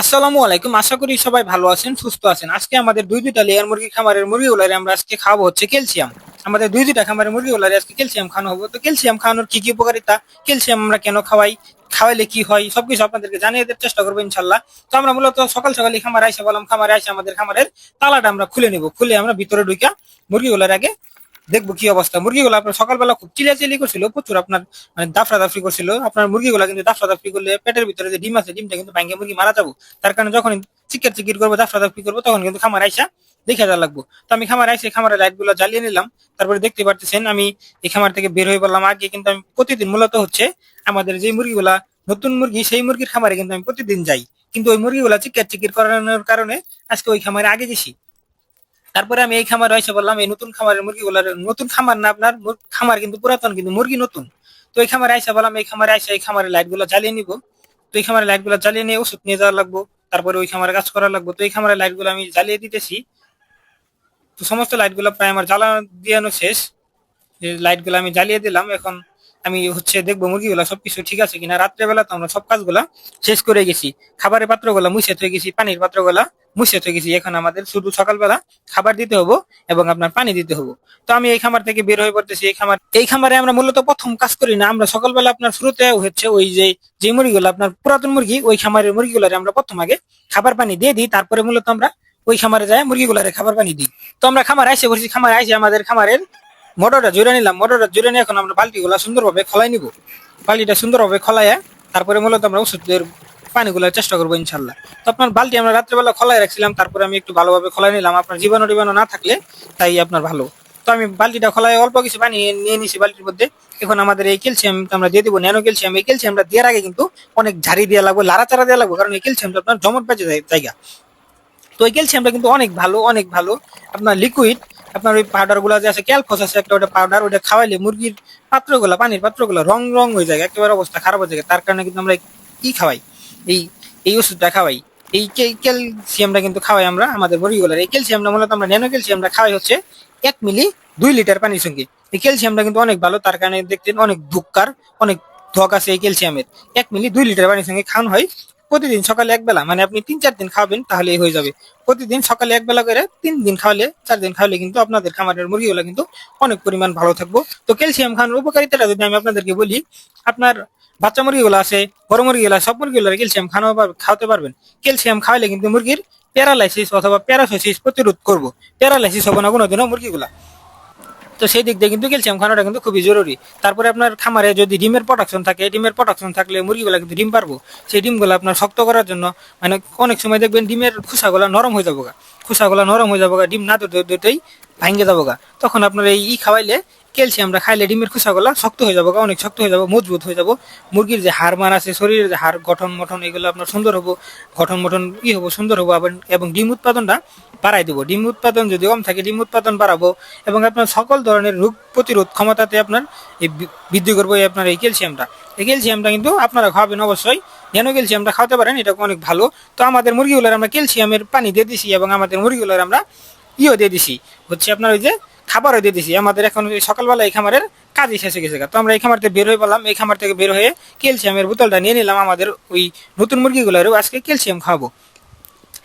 আসসালামু আলাইকুম। আশা করি সবাই ভালো আছেন, সুস্থ আছেন। আজকে আমাদের দুই দুইটা লেয়ার মুরগি খামারের মুরগিগুলারে আমরা আজকে খাওয়াবো হচ্ছে ক্যালসিয়াম। আমাদের দুই দুইটা খামারের মুরগিগুলারে আজকে ক্যালসিয়াম খাওয়ানো হবে। তো ক্যালসিয়াম খাওয়ানোর কি কি উপকারিতা? ক্যালসিয়াম আমরা কেন খাওয়াই? খাওয়াইলে কি হয়? সবকিছু আপনাদেরকে জানিয়ে দেওয়ার চেষ্টা করব ইনশাল্লাহ তো আমরা মূলত সকাল সকালে খামার আইসা বললাম, খামারে আইসা আমাদের খামারের তালাটা আমরা খুলে নিব। খুলে আমরা ভিতরে ঢুকা মুরগিগুলার আগে দেখব কি অবস্থা। মুরগিগুলো আপনার সকালবেলা খুব চিলাচিলি করছিল, প্রচুর আপনার মানে দাফরা দাফরি করছিল। আপনার মুরগিগুলো কিন্তু দাফরা দাফরি করলে পেটের ভিতরে যে ডিম আছে, ডিমটা কিন্তু ভাঙ্গে মুরগি মারা যাব। তার কারণে যখন চিকের চিকির করব দাফরা দাফরি করব, তখন কিন্তু খামার আইসা দেখে যা লাগবো। তো আমি খামার আইসে খামারের লাইটগুলো জ্বালিয়ে নিলাম। তারপরে দেখতে পারতেছেন, আমি এই খামার থেকে বের হয়ে বললাম আগে কিন্তু আমি প্রতিদিন মূলত হচ্ছে আমাদের যে মুরগিগুলা, নতুন মুরগি, সেই মুরগির খামারে কিন্তু আমি প্রতিদিন যাই। কিন্তু ওই মুরগিগুলা চিকের চিকির করানোর কারণে আজকে ওই খামারে আগে গেছি। তারপরে আমি এই খামার এসে বললাম, এই নতুন খামারের মুরগিগুলার, নতুন খামার না আপনার খামার কিন্তু পুরাতন, কিন্তু মুরগি নতুন। তো এই খামারে আইসা বললাম, এই খামারে আইসা এই খামারের লাইটগুলো জ্বালিয়ে নিব। তো এই খামারের লাইটগুলো জ্বালিয়ে নিয়ে ওষুধ নিয়ে যাওয়া লাগবো, তারপরে ওই খামারে কাজ করা লাগবো। তো এই খামারের লাইটগুলো আমি জ্বালিয়ে দিতেছি। তো সমস্ত লাইটগুলো প্রায় আমার জ্বালানো দিয়ানো শেষ। যে লাইটগুলো আমি জ্বালিয়ে দিলাম, এখন আমি হচ্ছে দেখব মুরগিগুলা সবকিছু ঠিক আছে কিনা? রাত্রেবেলা তো আমরা সব কাজগুলা শেষ করে গেছি। খাবারের পাত্রগুলা মুছে থয়ে গেছি, পানির পাত্রগুলা মুছে থয়ে গেছি। এখন আমাদের শুধু সকালবেলা খাবার দিতে হব এবং আপনার পানি দিতে হব। তো আমি এই খামার থেকে বের হয়ে পড়তেছি। এই খামার এই খামারে আমরা মূলত প্রথম কাজ করি না, আমরা সকালবেলা আপনার শুরুতে হচ্ছে ওই যে যে মুরগিগুলো আপনার পুরাতন মুরগি, ওই খামারের মুরগিগুলারে আমরা প্রথম আগে খাবার পানি দিয়ে দিই। তারপরে মূলত আমরা ওই খামারে যাই মুরগিগুলারে খাবার পানি দিই। তো আমরা খামার আইসে করছি খামার আইসে আমাদের খামারের মোটরটা জুড়ে নিলাম, মোটরটা জুড়ে নিয়ে এখন আমরা বালতিগুলা সুন্দরভাবে খলাই নিব। বালতিটা সুন্দরভাবে খলাইয়া তারপরে মূলত আমরা ওষুধের পানিগুলো চেষ্টা করব ইনশাল্লাহ তো আপনার বালতি আমরা রাত্রেবেলা খোলাই রাখছিলাম, তারপরে আমি একটু ভালোভাবে খোলাই নিলাম। আপনার জীবাণু টিবাণু না থাকলে তাই আপনার ভালো। তো আমি বালতিটা খলাই, অল্প কিছু পানি নিয়ে নিছি বালতির মধ্যে। এখন আমাদের এই ক্যালসিয়াম আমরা দিয়ে দিব, ন্যানো ক্যালসিয়াম। এই ক্যালসিয়ামটা দেওয়ার আগে কিন্তু অনেক ঝাড়ি দেওয়া লাগবে, লাড়াচাড়া দেওয়া লাগবে, কারণ এই ক্যালসিয়ামটা আপনার জমট বাজে জায়গা। তো এই ক্যালসিয়ামটা কিন্তু অনেক ভালো অনেক ভালো। আপনার লিকুইড আপনার ওই পাউডারগুলা যে আছে, ক্যালফস আছে, একটা ওটা পাউডার ওটা খাওয়াইলে মুরগির পাত্রগুলা, পানির পাত্রগুলা রং রং হয়ে যায়, একেবারে অবস্থা খারাপ হয়ে যায়। তার কারণে কিন্তু আমরা কি খাওয়াই? এই এই ওষুধটা খাওয়াই। এই ক্যালসিয়ামটা কিন্তু খাওয়াই আমরা, আমাদের মুরগিগুলার। এই ক্যালসিয়ামটা মূলত আমরা ন্যানো ক্যালসিয়ামটা খাওয়াই হচ্ছে এক মিলি দুই লিটার পানির সঙ্গে। এই ক্যালসিয়ামটা কিন্তু অনেক ভালো, তার কারণে দেখতেন অনেক ধুক্কার, অনেক ধক আছে এই ক্যালসিয়ামের। এক মিলি দুই লিটার পানির সঙ্গে খাওয়ানো হয়। প্রতিদিন সকালে এক বেলা মানে আপনি তিন, চার দিন খাওয়াবেন, তাহলেই হয়ে যাবে। প্রতিদিন সকালে এক বেলা করে তিন দিন খাওয়ালে, চার দিন খাওয়ালে কিন্তু আপনাদের খামারের মুরগিগুলো কিন্তু অনেক পরিমাণ ভালো থাকব। তো ক্যালসিয়াম খাওয়ানোর উপকারিতাটা যদি আমি আপনাদেরকে বলি, আপনার বাচ্চা মুরগিগুলো আছে, বড় মুরগিগুলো, সব মুরগিগুলো ক্যালসিয়াম খাওয়ানো পার- খাওয়াতে পারবেন। ক্যালসিয়াম খাওয়ালে কিন্তু মুরগির প্যারালাইসিস অথবা প্যারাসাইসিস প্রতিরোধ করব। প্যারালাইসিস হবে না কোনোদিনও মুরগিগুলা। তো সেই দিক দিয়ে কিন্তু ক্যালসিয়াম খাওয়াটা কিন্তু খুবই জরুরি। তারপরে আপনার খামারে যদি ডিমের প্রোডাকশন থাকে, ডিমের প্রোডাকশন থাকলে মুরগিগুলো কিন্তু ডিম পারব। সেই ডিমগুলো আপনার শক্ত করার জন্য মানে অনেক সময় দেখবেন ডিমের খোসাগুলো নরম হয়ে যাব খোসাগুলো নরম হয়ে যাব ডিম না দুটো দুটোই ভাঙ্গে যাব তখন আপনার এই ই খাওয়াইলে ক্যালসিয়ামটা খাইলে ডিমের খোসাগুলো শক্ত হয়ে যাব, অনেক শক্ত হয়ে যাব, মজবুত হয়ে যাব। মুরগির যে হাড় মান আছে, শরীরের যে হাড়, গঠন মঠন, এগুলো আপনার সুন্দর হব, গঠন মঠন ই হব, সুন্দর হব এবং ডিম উৎপাদনটা বাড়াই দেবো। ডিম উৎপাদন যদি কম থাকে, ডিম উৎপাদন বাড়াবো এবং আপনার সকল ধরনের রোগ প্রতিরোধ ক্ষমতাতে আপনার এই বৃদ্ধি করব এই আপনার এই ক্যালসিয়ামটা এই ক্যালসিয়ামটা কিন্তু আপনারা খাওয়াবেন অবশ্যই, ন্যানো ক্যালসিয়ামটা খাওয়াতে পারেন, এটা অনেক ভালো। তো আমাদের মুরগিগুলোর আমরা ক্যালসিয়ামের পানি দিয়ে দিছি এবং আমাদের মুরগিগুলোর আমরা ইও দিয়ে দিছি। হচ্ছে আপনার ওই যে খাবারও দিয়ে দিছি। আমাদের এখন সকালবেলা এই খামারের কাজই শেষে গেছে তো আমরা এই খামার থেকে বের হয়ে পেলাম। এই খামার থেকে বের হয়ে ক্যালসিয়ামের বোতলটা নিয়ে নিলাম। আমাদের ওই নতুন মুরগিগুলোরও আজকে ক্যালসিয়াম খাওয়াবো।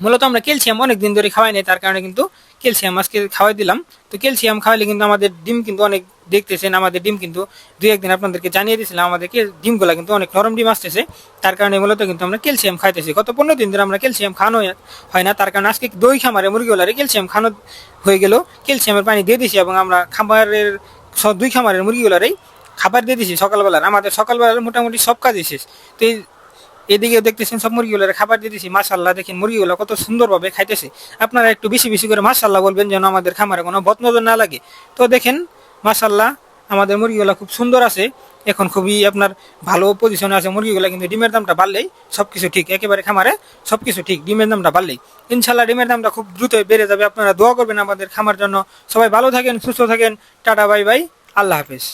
মূলত আমরা ক্যালসিয়াম অনেক দিন ধরে খাওয়াই নাই, তার কারণে কিন্তু ক্যালসিয়াম আজকে খাওয়াই দিলাম। তো ক্যালসিয়াম খাওয়াইলে কিন্তু আমাদের ডিম কিন্তু অনেক দেখতেছেন, আমাদের ডিম কিন্তু দুই একদিন আপনাদেরকে জানিয়ে দিয়েছিলাম আমাদেরকে ডিমগুলা কিন্তু অনেক নরম ডিম আসতেছে, তার কারণে মূলত কিন্তু আমরা ক্যালসিয়াম খাইতেছি। গত পনেরো দিন ধরে আমরা ক্যালসিয়াম খাওয়ানো হয়- না তার কারণে আজকে দই খামারে মুরগিগুলারে ক্যালসিয়াম খাওয়ানো হয়ে গেল, ক্যালসিয়ামের পানি দিয়ে দিয়েছি এবং আমরা খামারের সব দুই খামারের মুরগিগুলারেই খাবার দিয়ে দিছি সকালবেলার। আমাদের সকালবেলার মোটামুটি সব কাজই শেষ। তো এই এদিকে দেখতেছেন সব মুরগিগুলোর খাবার দিয়ে দিছি। মাশাল্লাহ দেখেন মুরগিগুলো কত সুন্দরভাবে খাইতেছে। আপনারা একটু বেশি বেশি করে মাশাল্লাহ বলবেন যেন আমাদের খামারে কোনো বদনজর না লাগে। তো দেখেন মাশাল্লাহ আমাদের মুরগিগুলো খুব সুন্দর আছে। এখন খুবই আপনার ভালো পজিশনে আছে মুরগিগুলো, কিন্তু ডিমের দামটা বাড়লেই সবকিছু ঠিক। একেবারে খামারে সবকিছু ঠিক, ডিমের দামটা বাড়লেই। ইনশাল্লাহ ডিমের দামটা খুব দ্রুত বেড়ে যাবে। আপনারা দোয়া করবেন আমাদের খামার জন্য। সবাই ভালো থাকেন, সুস্থ থাকেন। Tata, bye bye. আল্লাহ হাফেজ।